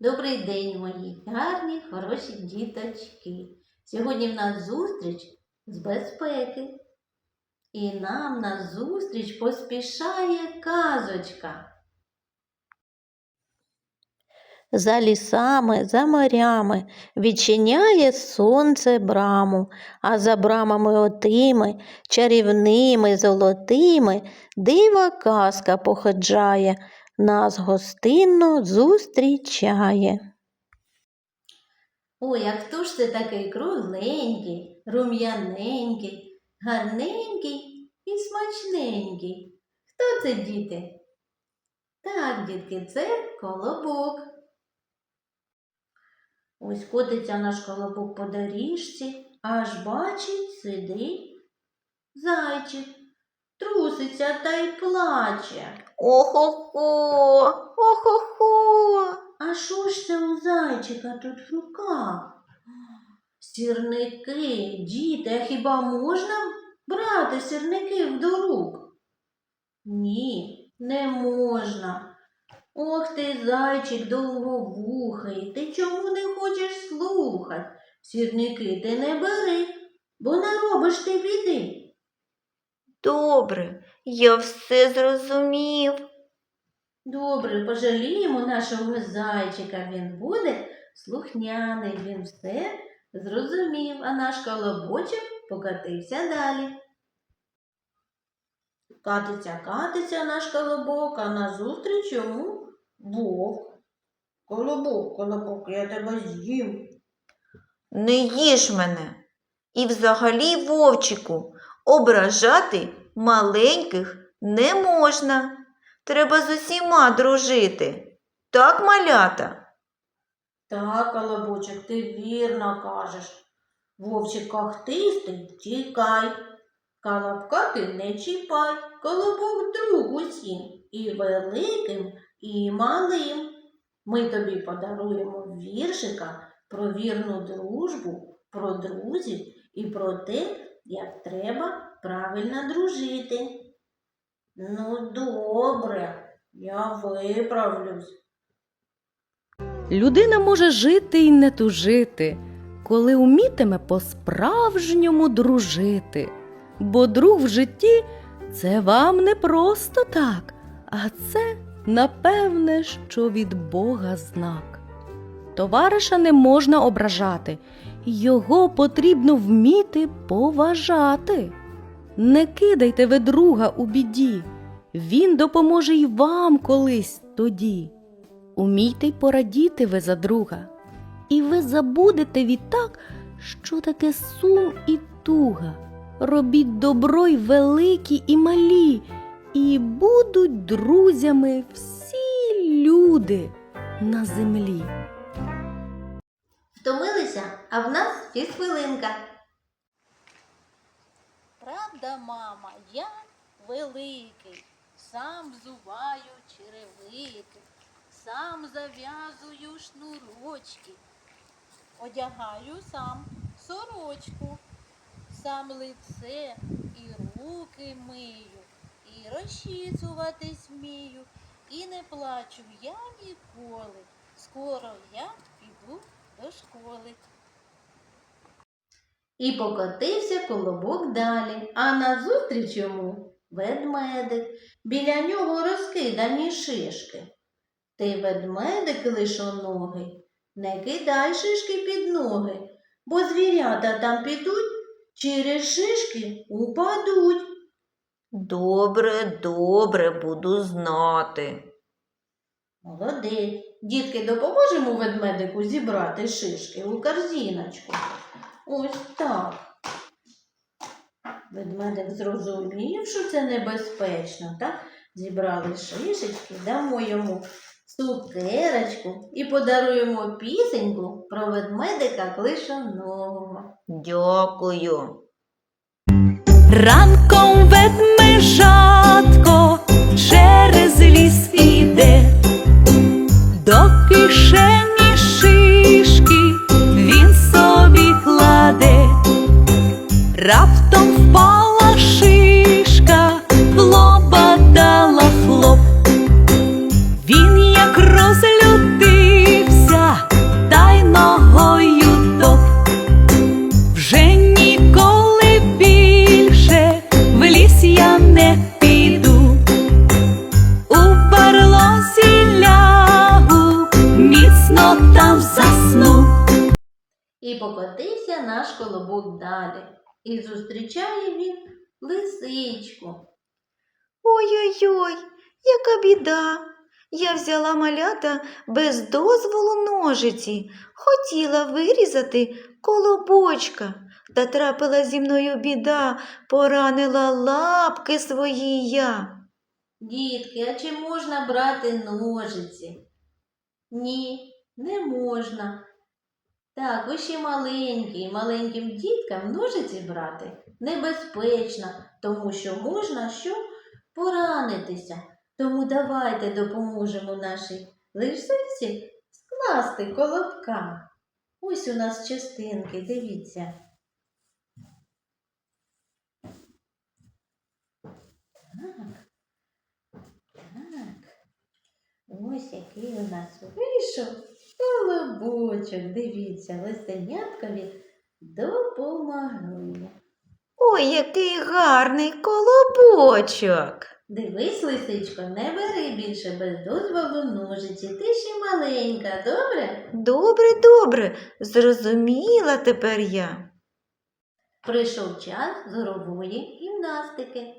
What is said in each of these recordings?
Добрий день, мої гарні, хороші діточки. Сьогодні в нас зустріч з безпеки. І нам на зустріч поспішає казочка. За лісами, за морями відчиняє сонце браму, а за брамами отими, чарівними, золотими, дива казка походжає, нас гостинно зустрічає. Ой, а хто ж це такий кругленький, рум'яненький, гарненький і смачненький? Хто це, діти? Так, дітки, це колобок. Ось котиться наш колобок по доріжці, аж бачить, сидить зайчик, труситься та й плаче. Охо-хо, охо-хо. А що ж це у зайчика тут в руках? Сірники, діти, а хіба можна брати сірники до рук? Ні, не можна. Ох ти, зайчик довговухий, ти чому не хочеш слухать? Сірники ти не бери, бо наробиш ти біди. Добре, я все зрозумів. Добре, пожаліємо нашого зайчика. Він буде слухняний, він все зрозумів, а наш колобочок покатився далі. Катиться, катиться наш колобок, а назустріч йому вовк. Колобок, колобок, я тебе з'їм. Не їж мене. І взагалі, вовчику, ображати маленьких не можна. Треба з усіма дружити. Так, малята? Так, колобочок, ти вірно кажеш. Вовчик когтистий, тікай. Колобка ти не чіпай, колобок друг усім, і великим, і малим. Ми тобі подаруємо віршика про вірну дружбу, про друзів і про те, як треба правильно дружити. Ну, добре, я виправлюсь. Людина може жити і не тужити, коли умітиме по-справжньому дружити. Бо друг в житті це вам не просто так, а це, напевне, що від Бога знак. Товариша не можна ображати, його потрібно вміти поважати. Не кидайте ви друга у біді, він допоможе й вам колись тоді. Умійте й порадіти ви за друга, і ви забудете відтак, що таке сум і туга. Робіть добро й великі і малі, і будуть друзями всі люди на землі. Втомилися, а в нас фізхвилинка. Правда, мама, я великий, сам взуваю черевики, сам зав'язую шнурочки, одягаю сам сорочку, сам лице і руки мию, і розчісуватись вмію, і не плачу я ніколи. Скоро я піду до школи. І покотився колобок далі, а назустріч йому ведмедик. Біля нього розкидані шишки. Ти ведмедик лишоногий, не кидай шишки під ноги, бо звірята там підуть, через шишки упадуть. Добре, добре, буду знати. Молодець. Дітки, допоможемо ведмедику зібрати шишки у корзіночку. Ось так. Ведмедик зрозумів, що це небезпечно, так? Зібрали шишечки, дамо йому цукерочку і подаруємо пісеньку про ведмедика клишоного. Дякую. Ранком ведмежатко через ліс іде, до кишені раптом впала шишка, лоба дала хлоп. Він як розлютився, та й ногою топ. Вже ніколи більше в ліс я не піду. У барлозі лягу міцно там засну. І покотився наш колобок далі. І зустрічає він лисичку. Ой-ой-ой, яка біда. Я взяла малята без дозволу ножиці, хотіла вирізати колобочка, та трапила зі мною біда, поранила лапки свої я. Дітки, а чи можна брати ножиці? Ні, не можна. Так, ви ще маленькі, і маленьким діткам ножиці брати небезпечно, тому що можна що поранитися. Тому давайте допоможемо нашій лисиці скласти колобка. Ось у нас частинки, дивіться. Так. Так. Ось який у нас вийшов колобочок. Дивіться, лисеняткові допомагає. Ой, який гарний колобочок. Дивись, лисичко, не бери більше без дозволу ножиці. Ти ще маленька, добре? Добре, добре, зрозуміла тепер я. Прийшов час зорової гімнастики.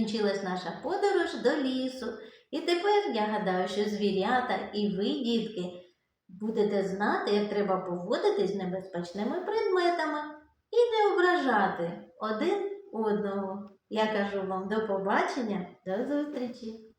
Закінчилась наша подорож до лісу. І тепер я гадаю, що звірята і ви, дітки, будете знати, як треба поводитись з небезпечними предметами і не ображати один одного. Я кажу вам до побачення, до зустрічі!